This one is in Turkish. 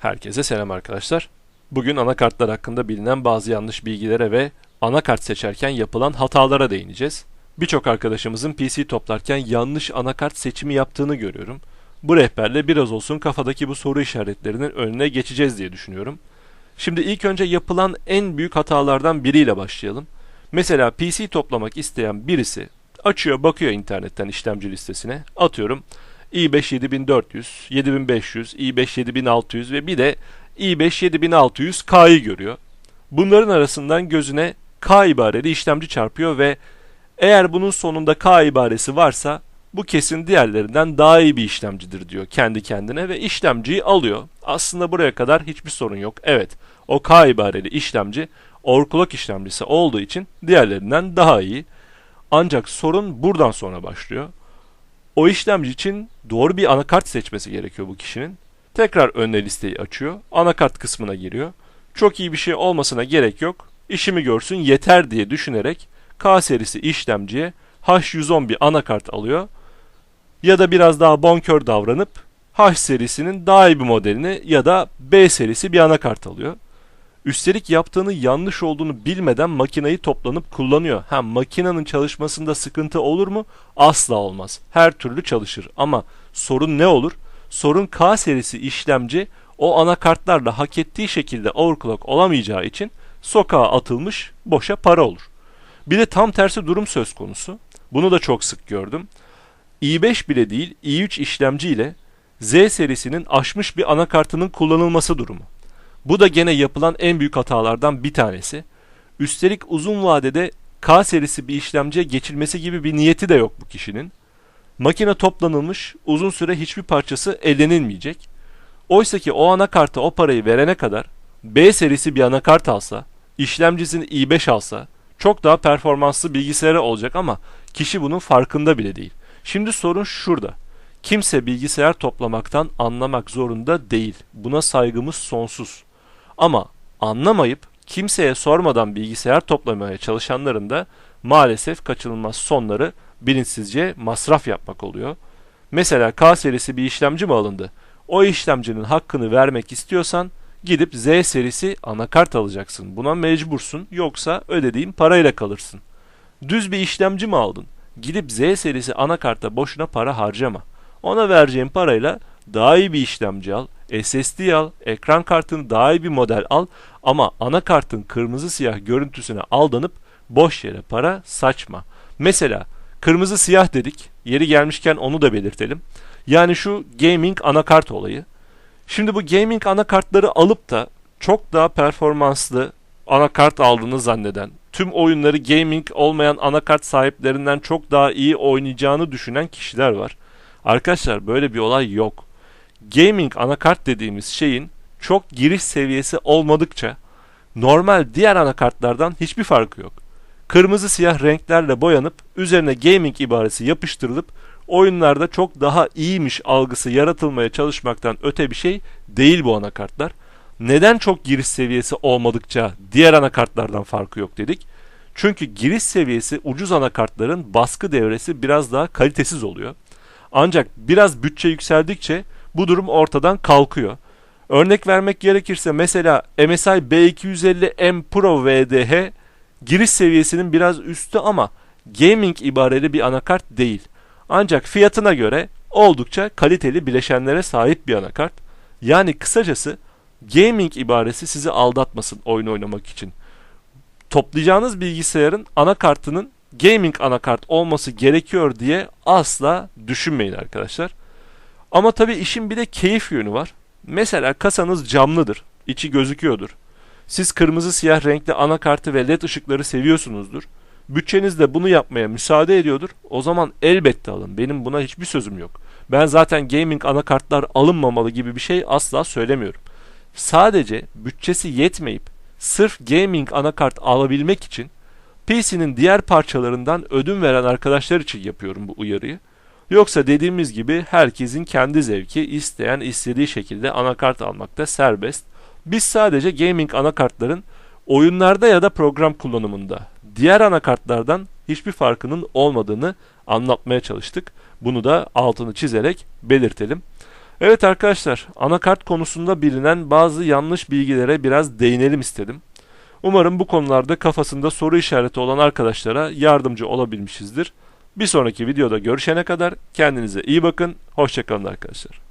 Herkese selam arkadaşlar. Bugün anakartlar hakkında bilinen bazı yanlış bilgilere ve anakart seçerken yapılan hatalara değineceğiz. Birçok arkadaşımızın PC toplarken yanlış anakart seçimi yaptığını görüyorum. Bu rehberle biraz olsun kafadaki bu soru işaretlerinin önüne geçeceğiz diye düşünüyorum. Şimdi ilk önce yapılan en büyük hatalardan biriyle başlayalım. Mesela PC toplamak isteyen birisi açıyor bakıyor internetten işlemci listesine atıyorum i5 7400, 7500, i5 7600 ve bir de i5 7600K'yı görüyor. Bunların arasından gözüne K ibareli işlemci çarpıyor ve eğer bunun sonunda K ibaresi varsa bu kesin diğerlerinden daha iyi bir işlemcidir diyor kendi kendine ve işlemciyi alıyor. Aslında buraya kadar hiçbir sorun yok. Evet o K ibareli işlemci overclock işlemcisi olduğu için diğerlerinden daha iyi. Ancak sorun buradan sonra başlıyor. O işlemci için doğru bir anakart seçmesi gerekiyor bu kişinin. Tekrar önüne listeyi açıyor. Anakart kısmına giriyor. Çok iyi bir şey olmasına gerek yok. İşimi görsün yeter diye düşünerek K serisi işlemciye H110 bir anakart alıyor. Ya da biraz daha bonkör davranıp H serisinin daha iyi bir modelini ya da B serisi bir anakart alıyor. Üstelik yaptığını yanlış olduğunu bilmeden makinayı toplanıp kullanıyor. Ha makinenin çalışmasında sıkıntı olur mu? Asla olmaz. Her türlü çalışır. Ama sorun ne olur? Sorun K serisi işlemci o anakartlarla hak ettiği şekilde overclock olamayacağı için sokağa atılmış boşa para olur. Bir de tam tersi durum söz konusu. Bunu da çok sık gördüm. i5 bile değil i3 işlemci ile Z serisinin aşmış bir anakartının kullanılması durumu. Bu da gene yapılan en büyük hatalardan bir tanesi. Üstelik uzun vadede K serisi bir işlemciye geçilmesi gibi bir niyeti de yok bu kişinin. Makine toplanılmış, uzun süre hiçbir parçası ellenilmeyecek. Oysa ki o anakarta o parayı verene kadar B serisi bir anakart alsa, işlemcisini i5 alsa çok daha performanslı bilgisayarı olacak ama kişi bunun farkında bile değil. Şimdi sorun şurada. Kimse bilgisayar toplamaktan anlamak zorunda değil. Buna saygımız sonsuz. Ama anlamayıp kimseye sormadan bilgisayar toplamaya çalışanların da maalesef kaçınılmaz sonları bilinçsizce masraf yapmak oluyor. Mesela K serisi bir işlemci mi alındı? O işlemcinin hakkını vermek istiyorsan gidip Z serisi anakart alacaksın. Buna mecbursun yoksa ödediğin parayla kalırsın. Düz bir işlemci mi aldın? Gidip Z serisi anakarta boşuna para harcama. Ona vereceğin parayla daha iyi bir işlemci al, SSD al, ekran kartını daha iyi bir model al ama anakartın kırmızı siyah görüntüsüne aldanıp boş yere para saçma. Mesela kırmızı siyah dedik. Yeri gelmişken onu da belirtelim. Yani şu gaming anakart olayı. Şimdi bu gaming anakartları alıp da çok daha performanslı anakart aldığını zanneden, tüm oyunları gaming olmayan anakart sahiplerinden çok daha iyi oynayacağını düşünen kişiler var. Arkadaşlar böyle bir olay yok gaming anakart dediğimiz şeyin çok giriş seviyesi olmadıkça normal diğer anakartlardan hiçbir farkı yok. Kırmızı siyah renklerle boyanıp üzerine gaming ibaresi yapıştırılıp oyunlarda çok daha iyiymiş algısı yaratılmaya çalışmaktan öte bir şey değil bu anakartlar. Neden çok giriş seviyesi olmadıkça diğer anakartlardan farkı yok dedik? Çünkü giriş seviyesi ucuz anakartların baskı devresi biraz daha kalitesiz oluyor. Ancak biraz bütçe yükseldikçe bu durum ortadan kalkıyor. Örnek vermek gerekirse mesela MSI B250M Pro VDH giriş seviyesinin biraz üstü ama gaming ibareli bir anakart değil. Ancak fiyatına göre oldukça kaliteli bileşenlere sahip bir anakart. Yani kısacası gaming ibaresi sizi aldatmasın oyun oynamak için. Toplayacağınız bilgisayarın anakartının gaming anakart olması gerekiyor diye asla düşünmeyin arkadaşlar. Ama tabii işin bir de keyif yönü var. Mesela kasanız camlıdır, içi gözüküyordur. Siz kırmızı siyah renkli anakartı ve led ışıkları seviyorsunuzdur. Bütçeniz de bunu yapmaya müsaade ediyordur. O zaman elbette alın. Benim buna hiçbir sözüm yok. Ben zaten gaming anakartlar alınmamalı gibi bir şey asla söylemiyorum. Sadece bütçesi yetmeyip sırf gaming anakart alabilmek için PC'nin diğer parçalarından ödün veren arkadaşlar için yapıyorum bu uyarıyı. Yoksa dediğimiz gibi herkesin kendi zevki isteyen istediği şekilde anakart almakta serbest. Biz sadece gaming anakartların oyunlarda ya da program kullanımında diğer anakartlardan hiçbir farkının olmadığını anlatmaya çalıştık. Bunu da altını çizerek belirtelim. Evet arkadaşlar, anakart konusunda bilinen bazı yanlış bilgilere biraz değinelim istedim. Umarım bu konularda kafasında soru işareti olan arkadaşlara yardımcı olabilmişizdir. Bir sonraki videoda görüşene kadar kendinize iyi bakın. Hoşçakalın arkadaşlar.